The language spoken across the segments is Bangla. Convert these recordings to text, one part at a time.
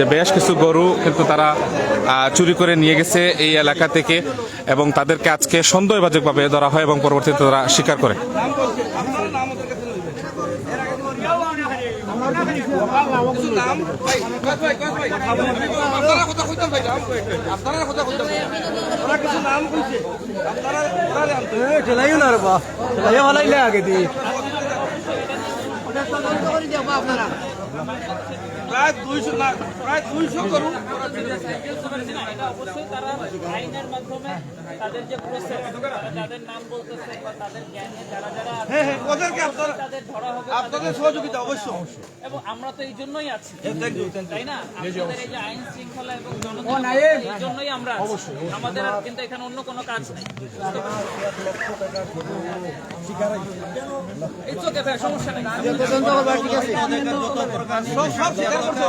যে বেশ কিছু গরু কিন্তু তারা চুরি করে নিয়ে গেছে এই এলাকা থেকে এবং তাদেরকে আজকে সন্দেহবাজকভাবে ধরা হয় এবং পরবর্তীতে তারা স্বীকার করে। ভাই আপনারা কথা কইতাম ওরা কিছু নাম কইছে আপনারা ওরা জানতো চলাইও না রে বা চলাইও ভালাই আগে দি প্রায় দুইশো না প্রায় দুইশো করুন। অবশ্যই তারা আইনের মাধ্যমে তাদের যে প্রসেস যাদের নাম বলতেছে বা তাদের জ্ঞানে যারা যারা হ্যাঁ হ্যাঁ ওদেরকে আপনারা তাদের ধরা হবে আপনাদের সহযোগিতা অবশ্যই। এবং আমরা তো এই জন্যই আছি তাই না আমাদের এই যে আইন শৃঙ্খলা এবং জনগণ এই জন্যই আমরা আছি। আমাদের আর কিন্তু এখানে অন্য কোনো কাজ নেই। সমস্যা নেই। সব সব আচ্ছা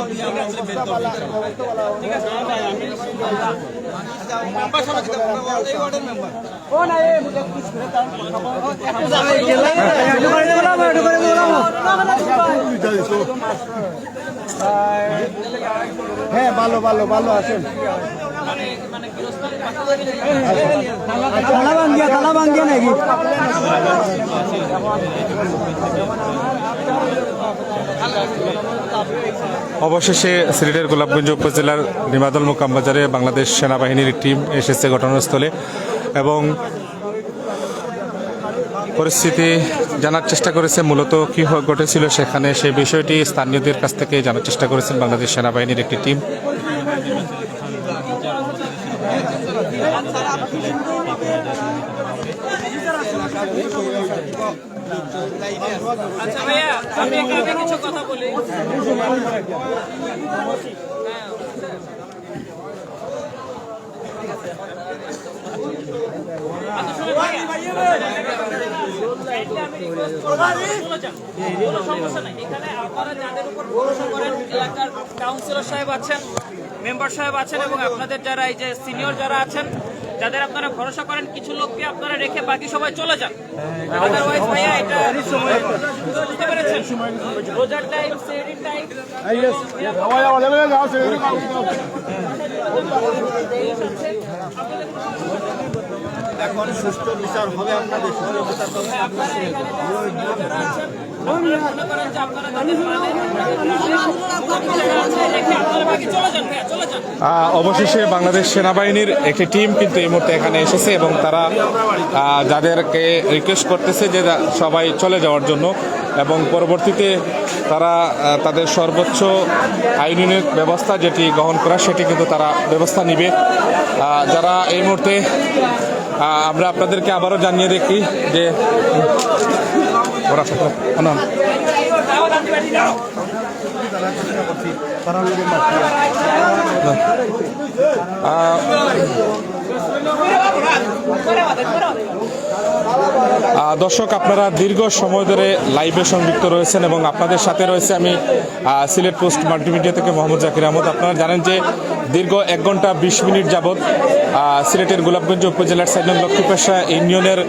হ্যাঁ ভালো ভালো ভালো আছেন মানে মানে তালা ভাঙ্গিয়া তালা ভাঙ্গিয়া নাকি অবশেষে সিলেটের গোলাপগঞ্জ উপজেলার নিমাদল মোকাম বাজারে বাংলাদেশ সেনাবাহিনীর টিম এসেছে ঘটনাস্থলে এবং পরিস্থিতি জানার চেষ্টা করেছে। মূলত কি ঘটেছিল সেখানে সেই বিষয়টি স্থানীয়দের কাছ থেকে জানার চেষ্টা করেছেন বাংলাদেশ সেনাবাহিনীর একটি টিম। আচ্ছা ভাইয়া আমি এখানে কিছু কথা বলি আচ্ছা, এলাকার কাউন্সিলর সাহেব আছেন মেম্বার সাহেব আছেন এবং আপনাদের যারা এই যে সিনিয়র যারা আছেন যাদের আপনারা ভরসা করেন কিছু লোককে আপনারা রেখে বাকি সবাই চলে যান আদারওয়াইজ ভাইয়া এটা বুঝতে পেরেছেন রোজার টাইম টাইম এখন সুষ্ঠু বিচার হবে আপনাদের সুষ্ঠু বিচার আহ, অবশেষে বাংলাদেশ সেনাবাহিনীর একটি টিম কিন্তু এই মুহূর্তে এখানে এসেছে এবং তারা যাদেরকে রিকোয়েস্ট করতেছে যে সবাই চলে যাওয়ার জন্য এবং পরবর্তীতে তারা তাদের সর্বোচ্চ আইনের ব্যবস্থা যেটি গ্রহণ করা সেটি কিন্তু তারা ব্যবস্থা নিবে। যারা এই মুহূর্তে আমরা আপনাদেরকে আবারও জানিয়ে দেখি যে দর্শক, আপনারা দীর্ঘ সময় ধরে লাইভে সংযুক্ত রয়েছেন এবং আপনাদের সাথে রয়েছে আমি সিলেট পোস্ট মাল্টিমিডিয়া থেকে মোহাম্মদ জাকির আহমদ। আপনারা জানেন যে দীর্ঘ এক ঘণ্টা বিশ মিনিট যাবৎ সিলেটের গোলাপগঞ্জ উপজেলার সাইনং লক্ষ্মীপেশা ইউনিয়নের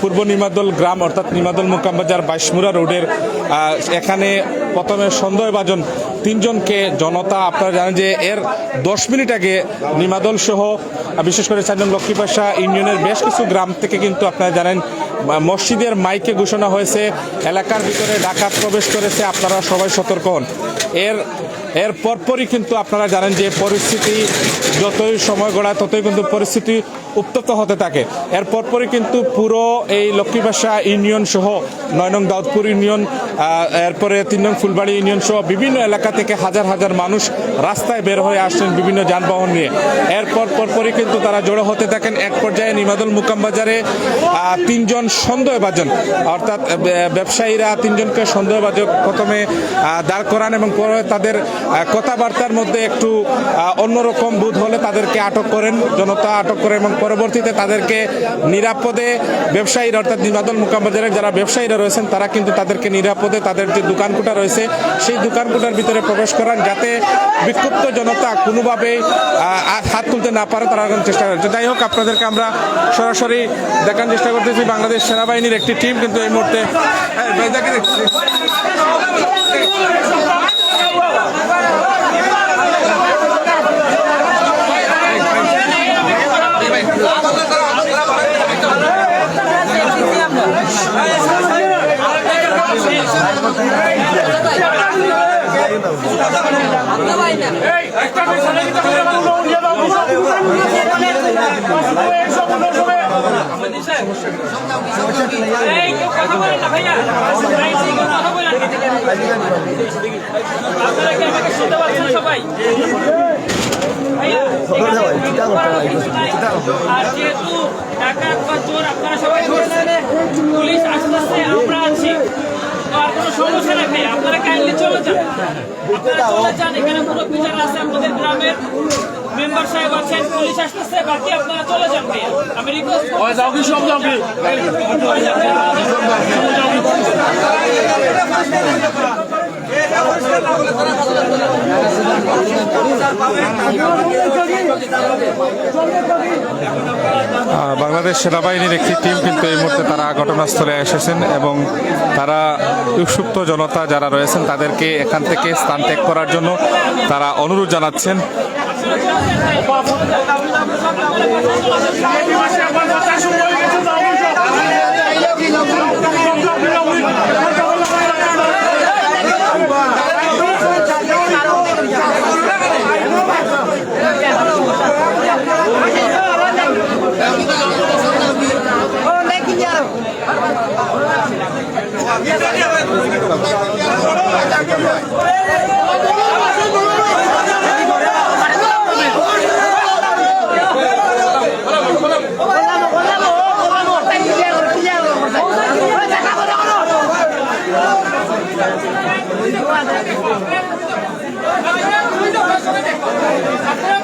পূর্ব নিমাদল গ্রাম অর্থাৎ নিমাদল মোকামবাজার বাইশমুরা রোডের এখানে প্রথমে সন্দেহভাজন তিনজনকে জনতা, আপনারা জানেন যে এর দশ মিনিট আগে নিমাদল সহ বিশেষ করে চারজন লক্ষ্মীপাশা ইউনিয়নের বেশ কিছু গ্রাম থেকে কিন্তু আপনারা জানেন মসজিদের মাইকে ঘোষণা হয়েছে, এলাকার ভিতরে ডাকাত প্রবেশ করেছে, আপনারা সবাই সতর্ক হন। এর এর পরপরই কিন্তু আপনারা জানেন যে পরিস্থিতি যতই সময় গড়ায়, ততই কিন্তু পরিস্থিতি উত্তপ্ত হতে থাকে। এর পরপরই কিন্তু পুরো এই লক্ষ্মীবাসা ইউনিয়ন সহ নয় নং দাউদপুর ইউনিয়ন এরপরে তিন নং ফুলবাড়ি ইউনিয়ন সহ বিভিন্ন এলাকা থেকে হাজার হাজার মানুষ রাস্তায় বের হয়ে আসছেন বিভিন্ন যানবাহন নিয়ে। এরপর পরপরই কিন্তু তারা জড়ো হতে থাকেন। এক পর্যায়ে নিমাদুল মুকাম বাজারে তিনজন সন্দেহভাজন, অর্থাৎ ব্যবসায়ীরা তিনজনকে সন্দেহভাজক প্রথমে দাঁড় করান এবং পরে তাদের কথাবার্তার মধ্যে একটু অন্যরকম বোধ হলে তাদেরকে আটক করেন। জনতা আটক করে এবং পরবর্তীতে তাদেরকে নিরাপদে ব্যবসায়ীরা অর্থাৎ নিমাদল মুকামবাজারের যারা ব্যবসায়ীরা রয়েছেন তারা কিন্তু তাদেরকে নিরাপদে তাদের যে দোকানকুটা রয়েছে সেই দোকানকুটার ভিতরে প্রবেশ করান যাতে বিক্ষুব্ধ জনতা কোনোভাবেই হাত তুলতে না পারে তারা এখন চেষ্টা করছে যাই হোক আপনাদেরকে আমরা সরাসরি দেখার চেষ্টা করতেছি। বাংলাদেশ সেনাবাহিনীর একটি টিম কিন্তু এই মুহূর্তে হ্যাঁ, Thank you. আপনারা কি আমাকে শুনতে। আর যেহেতু ডাকাত বা আপনারা সবাই পুলিশ আসতেছে আমরা আছি তো আর কোনো সমস্যা নেই ভাইয়া আপনারা কাইন্ডলি চলে যান আপনারা চলে যান এখানে পুরো বিচার আছে আপনাদের গ্রামের মেম্বার সাহেব আছেন পুলিশ আসতেছে বাকি আপনারা চলে যান ভাইয়া। আমি রিকোয়েস্ট যাও কি সব যাও আহ, বাংলাদেশ সেনাবাহিনীর একটি টিম কিন্তু এই মুহূর্তে তারা ঘটনাস্থলে এসেছেন এবং তারা উৎসুপ্ত জনতা যারা রয়েছেন তাদেরকে এখান থেকে স্থান ত্যাগ করার জন্য তারা অনুরোধ জানাচ্ছেন।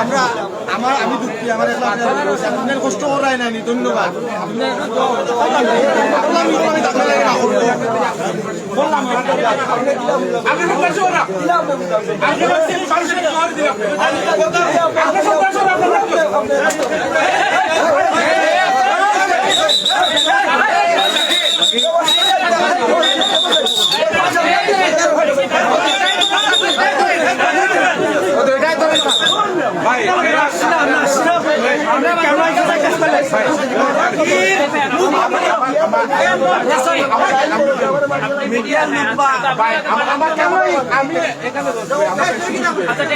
আমরা আমার আমি দুঃখী আমার আপনার কষ্ট করাই নাই ধন্যবাদ। আছে,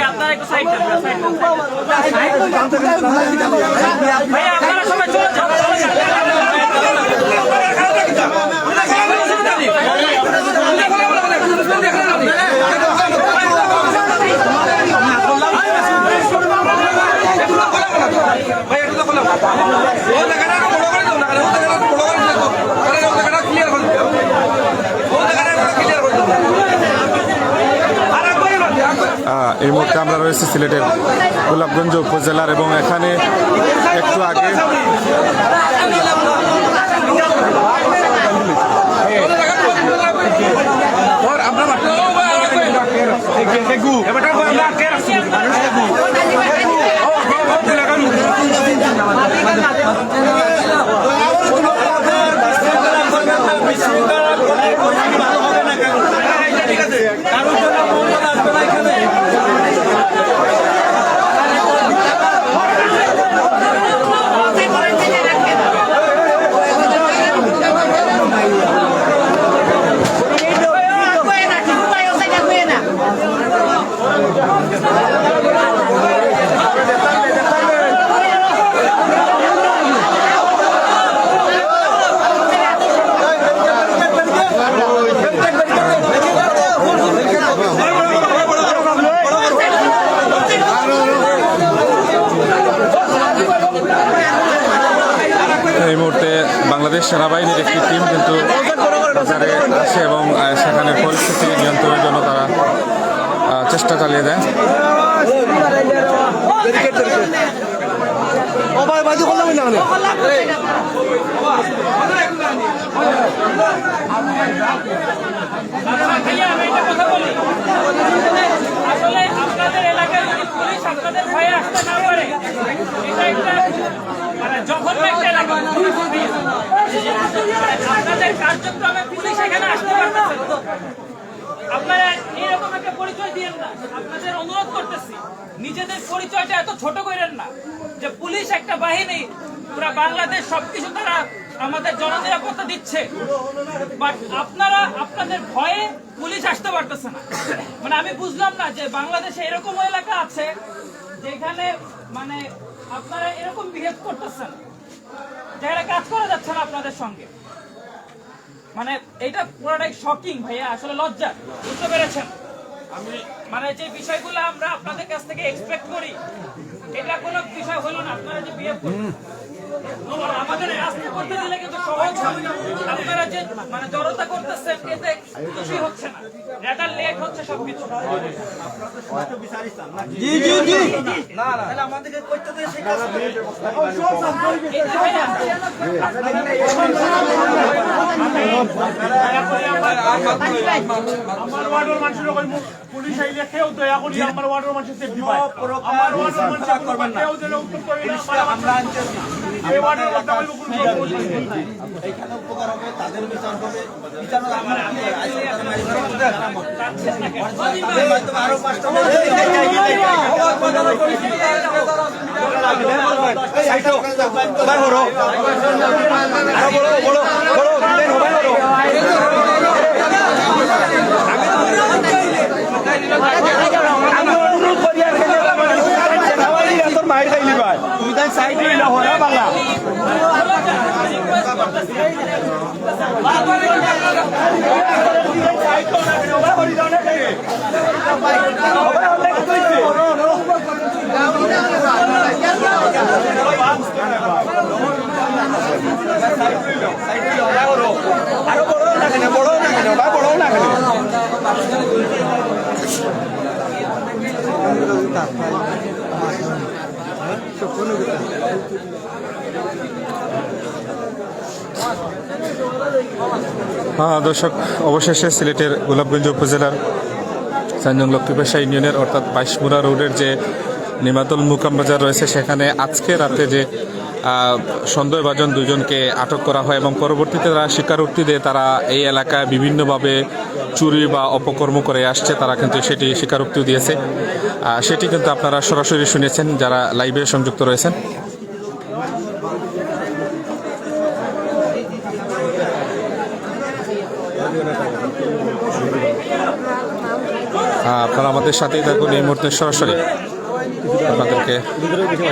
আপনারা একটু সাইড ভাইয়া আপনারা সবাই চলে এই মুহূর্তে আমরা রয়েছি সিলেটের গোলাপগঞ্জ উপজেলার এবং এখানে একটু আগে और এই মুহূর্তে বাংলাদেশ সেনাবাহিনীর একটি টিম কিন্তু বাজারে আসে এবং সেখানে পরিস্থিতি নিয়ন্ত্রণের জন্য তারা চেষ্টা চালিয়ে দেয় এখানে আসতে পারতেছে আপনারা এরকম একটা পরিচয় দিয়েন আপনাদের অনুরোধ করতেছি। নিজেদের পরিচয়টা এত ছোট করেন না যে পুলিশ একটা বাহিনী, পুরা বাংলাদেশ সবকিছু তারা আমাদের জননিরাপত্তা দিচ্ছে। বাট আপনারা, আপনাদের ভয়ে পুলিশ আসতে পারতেছে না। মানে আমি বুঝলাম না যে বাংলাদেশে এরকম এলাকা আছে যেখানে মানে আপনারা এরকম বিহেভ করতেছেন। যারা কাজ করা যাচ্ছে না আপনাদের সঙ্গে। মানে এটা পুরোটাই শকিং ভাইয়া, আসলে লজ্জা, বুঝতে পেরেছেন? মানে যে বিষয়গুলো আমরা আপনাদের কাছ থেকে এক্সপেক্ট করি, এটা কোনো বিষয় হলো না, আপনারা যে বিয়ে আমাদের রাস্তা করতে দিলে কিন্তু সহজ আপনারা যে মানে জড়তা করতেছেন এতে কিছুই হচ্ছে না। এটা লেট হচ্ছে সবকিছু। এই যে ভাইয়া, আমার ওয়ার্ডের মানুষের পুলিশ আইলে কেউ দয়া করি আমার ওয়ার্ডের মানুষের সেফটি পায় আমার ওয়ার্ডের মানুষের করবেন কেউ যেন উত্তর করে না আমরা এখানে উপকার হবে তাদের বিচার হবে বিচার হবে আমার আমি আইসি হয়তো আরও পাঁচটা তুই তাই সাইড হইলে হরা বাংলা আরও বড় না কেন বড় না কেন বা বড় না কেন হ্যাঁ দর্শক, অবশেষে সিলেটের গোলাপগঞ্জ উপজেলার সানজং লক্ষ্মীপাশা ইউনিয়নের অর্থাৎ বাইশমুরা রোডের যে নিমাতল মুকাম বাজার রয়েছে, সেখানে আজকে রাতে যে সন্দেহভাজন দুজনকে আটক করা হয় এবং পরবর্তীতে তারা স্বীকারোক্তি দিয়ে তারা এই এলাকায় বিভিন্নভাবে চুরি বা অপকর্ম করে আসছে, তারা কিন্তু সেটি স্বীকারোক্তিও দিয়েছে। সেটি কিন্তু আপনারা সরাসরি শুনেছেন, যারা লাইভে সংযুক্ত রয়েছেন। আহ, আপনারা আমাদের সাথেই থাকুন এই মুহূর্তে সরাসরি। আপনাদেরকে আপনাদের কাছে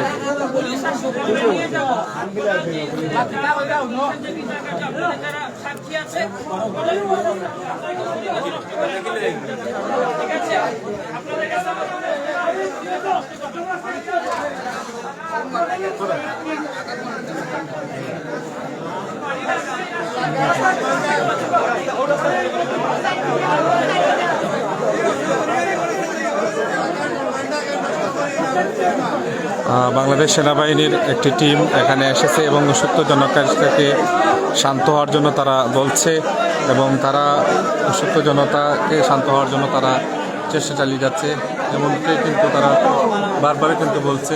বাংলাদেশ সেনাবাহিনীর একটি টিম এখানে এসেছে এবং সত্যজনক কাজটাকে শান্ত হওয়ার জন্য তারা বলছে এবং তারা সত্য জনতাকে শান্ত হওয়ার জন্য তারা চেষ্টা চালিয়ে যাচ্ছে। এমনকি কিন্তু তারা বারবারই কিন্তু বলছে।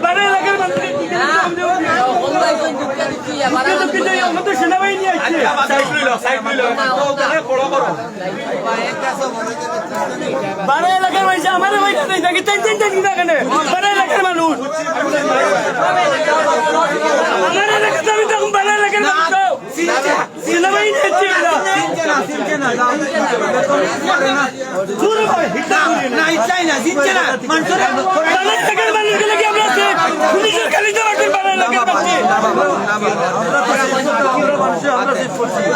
মানুষের বারো এলাকার মানুষ কি দাবি লাগালে তুমি চাই অন্য বারো এলাকার মানুষ কি দাবি বারো এলাকার মানুষ দাবি আমরা এটা বিয়ে কমি দিব বারো এলাকার মানুষ কি দাও কি বারো এলাকার মানুষকে কি দাম দেবো আমাদের সেনাবাহিনী আছে বারো এলাকার মানুষ আমার বাড়িতে নেই থাকে তিন তিন তিন কিনা কেন বারো এলাকার মানুষ আমার এলাকাতে আমি তখন বারো এলাকার মানুষ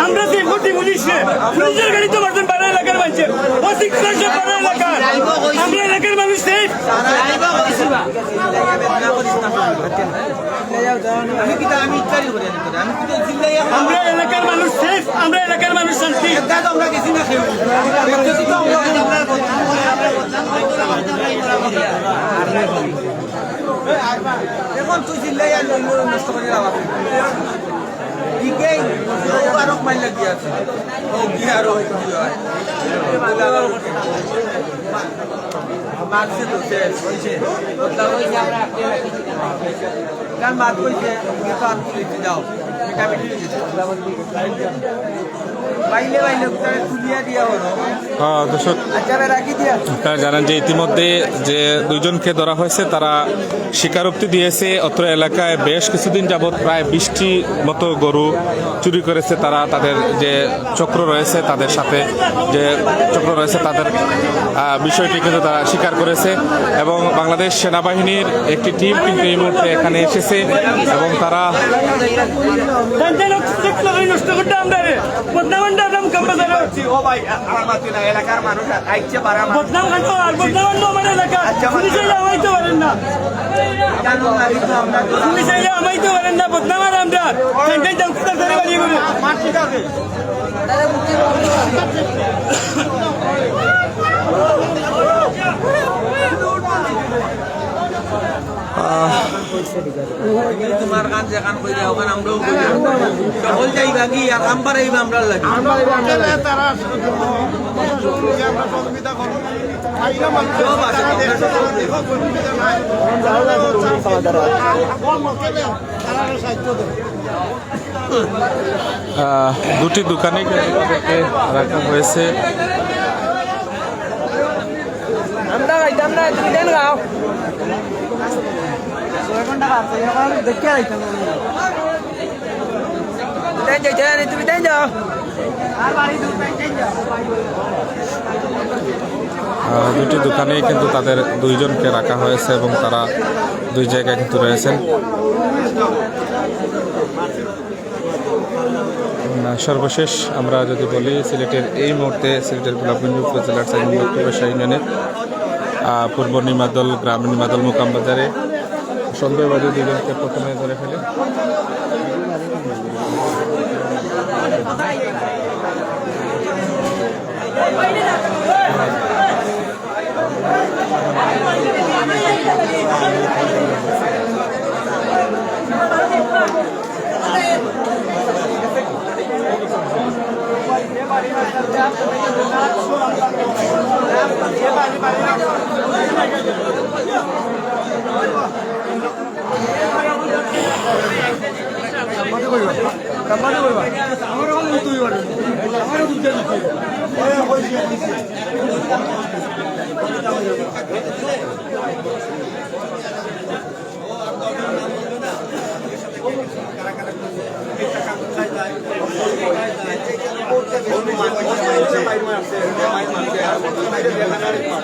আমরা যে ভোটি পুলিশে পুলিশের গাড়ি তো মারতেন বারো এলাকার মানুষের অধিকাংশ বারো এলাকার আমরা এলাকার মানুষ সেফ আমরা এলাকার মানুষ সেফ আমরা এলাকার মানুষ শান্তি। আমরা গেছি না এখন তুই জিল্লাই আর নষ্ট করে যাওয়া ঠিকই আরও মাইল লাগিয়ে আছে। ও গিয়ে আরও মারছে তো, শেষ। হয়েছে। বদলা বাদ কইছে যাও। মিটামিটি দর্শক আচ্ছা দিয়া। আপনারা জানেন যে ইতিমধ্যে যে দুইজনকে ধরা হয়েছে তারা স্বীকারোক্তি দিয়েছে অত্র এলাকায় বেশ কিছুদিন যাবৎ প্রায় বৃষ্টি মতো গরু চুরি করেছে তারা তাদের যে চক্র রয়েছে তাদের সাথে যে চক্র রয়েছে তাদের বিষয়টি কিন্তু তারা স্বীকার করেছে। এবং বাংলাদেশ সেনাবাহিনীর একটি টিম কিন্তু এই মুহূর্তে এখানে এসেছে এবং তারা বদনামটা আমরা মুকাম্মা জানা ও ভাই আমার মাতি না এলাকার মানুষ আইছে পারা বদনাম খাটো আর বদনাম আমার এলাকা। পুলিশ আইলে আমাইতে পারেন না। কানুন লাগি তো আমরা পুলিশ আমাইতে পারেন না। বদনাম আর আমরা। জানতেন জানতে ধরে বাড়িয়ে বলে মার ঠিক আছে তোমার কান যে কান কইরা ওখানে আমরা দুটি দোকানে রাখা হয়েছে। আমরা গাইতাম না তুমি দেন গাও। তুমি দেন যাও। আহ, দুটি দোকানেই কিন্তু তাদের দুইজনকে রাখা হয়েছে এবং তারা দুই জায়গায় কিন্তু রয়েছেন। সর্বশেষ আমরা যদি বলি সিলেটের এই মুহূর্তে সিলেটের গোলাপগঞ্জ উপজেলার সাইনবাসা ইউনিয়নের আহ, পূর্ব নিমাদল গ্রাম নিমাদল মুকাম বাজারে সন্দেহবাদী দুজনকে প্রথমে ধরে ফেলে।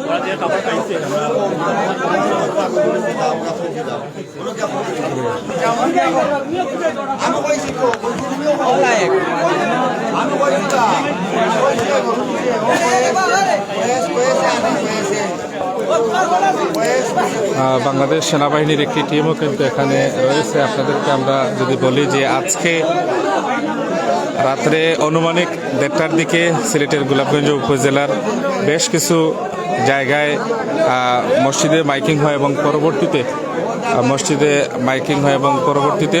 ওরা যে কাপড় পাইছে আমি কইছি তো আমি কইছি বাংলাদেশ সেনাবাহিনীর একটি টিমও কিন্তু এখানে রয়েছে। আপনাদেরকে আমরা যদি বলি যে আজকে রাত্রে অনুমানিক দেড়টার দিকে সিলেটের গোলাপগঞ্জ উপজেলার বেশ কিছু জায়গায় মসজিদে মাইকিং হয় এবং পরবর্তীতে মসজিদে মাইকিং হয় এবং পরবর্তীতে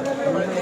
আমাদের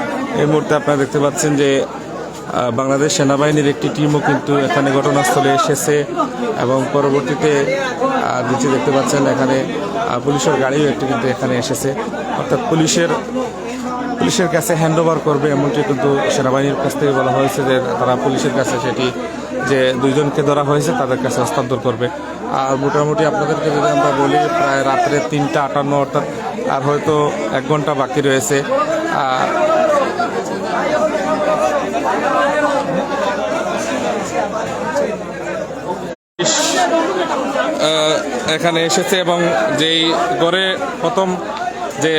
এই মুহূর্তে আপনারা দেখতে পাচ্ছেন যে বাংলাদেশ সেনাবাহিনীর একটি টিমও কিন্তু এখানে ঘটনাস্থলে এসেছে এবং পরবর্তীতে নিচে দেখতে পাচ্ছেন এখানে পুলিশের গাড়িও একটি কিন্তু এখানে এসেছে। অর্থাৎ পুলিশের পুলিশের কাছে হ্যান্ড ওভার করবে এমনটি কিন্তু সেনাবাহিনীর কাছ থেকে বলা হয়েছে যে, তারা পুলিশের কাছে সেটি যে দুইজনকে ধরা হয়েছে, তাদের কাছে হস্তান্তর করবে। আর মোটামুটি আপনাদেরকে যদি আমরা বলি, প্রায় রাত্রে তিনটা আটান্ন, অর্থাৎ, আর হয়তো এক ঘণ্টা বাকি রয়েছে। এখানে এসেছে এবং যেই গড়ে প্রথম যে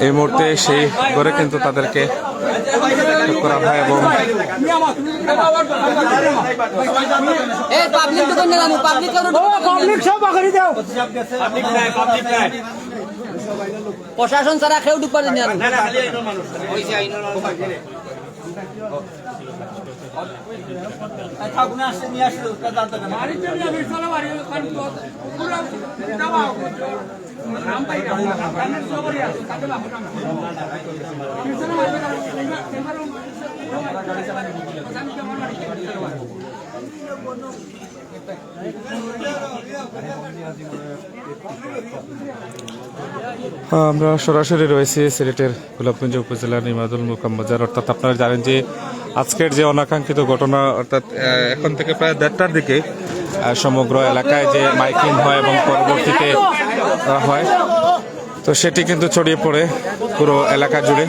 এই মুহূর্তে সেই ঘরে কিন্তু তাদেরকে করা হয় এবং এই পাবলিক তো কোন জানো পাবলিক পাবলিক সব বাকরি দাও প্রশাসন আমরা সরাসরি রয়েছি সিলেটের গোলাপগঞ্জ উপজেলার নিমাদুল মুকাম বাজার। অর্থাৎ আপনারা জানেন যে আজকের যে অনাকাঙ্ক্ষিত ঘটনা, অর্থাৎ এখন থেকে প্রায় দেড়টার দিকে সমগ্র এলাকায় যে মাইকিং হয় এবং পরবর্তীতে হয়। তো সেটি কিন্তু ছড়িয়ে পড়ে পুরো এলাকা জুড়ে।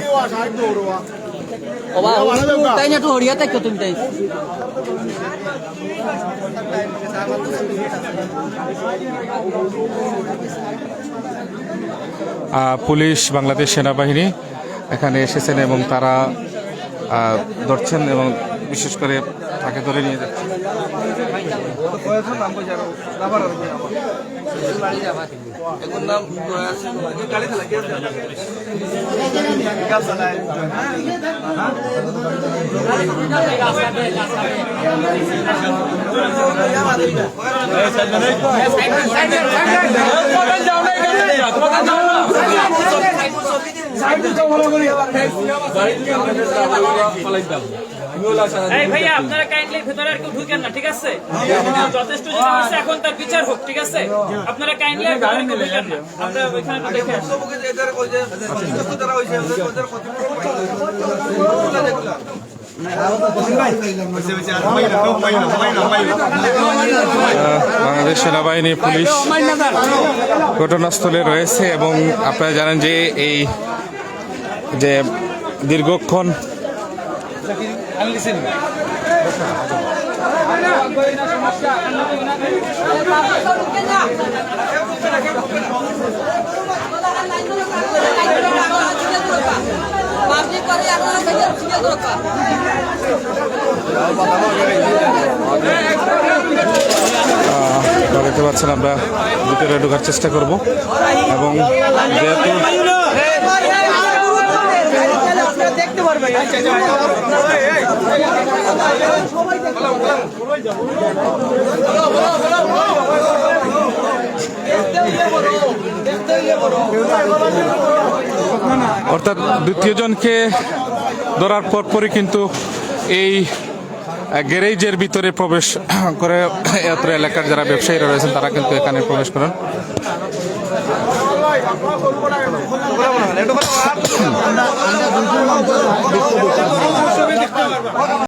তুমি পুলিশ, বাংলাদেশ সেনাবাহিনী এখানে এসেছেন এবং তারা ধরছেন এবং বিশেষ করে তাকে ধরে নিয়ে যাচ্ছে এখন নাম গাড়ি চালা এই ভাইয়া আপনারা কাইন্ডলি ভেতরে আর কেউ ঢুকেন না ঠিক আছে? যথেষ্ট এখন তার বিচার হোক ঠিক আছে? আপনারা কাইন্ডলি আর ভেতরে কেউ ঢুকেন না। আমরা ওইখানে দেখে বাংলাদেশ সেনাবাহিনী পুলিশ ঘটনাস্থলে রয়েছে এবং আপনারা জানেন যে এই যে দীর্ঘক্ষণ দেখতে পাচ্ছেন আমরা ভিতরে ঢোকার চেষ্টা করব। এবং যেহেতু দেখতে পারবেন অর্থাৎ দ্বিতীয় জনকে ধরার পরপরই কিন্তু এই গ্যারেজের ভিতরে প্রবেশ করে এত এলাকার যারা ব্যবসায়ীরা রয়েছেন তারা কিন্তু এখানে প্রবেশ করেন এটা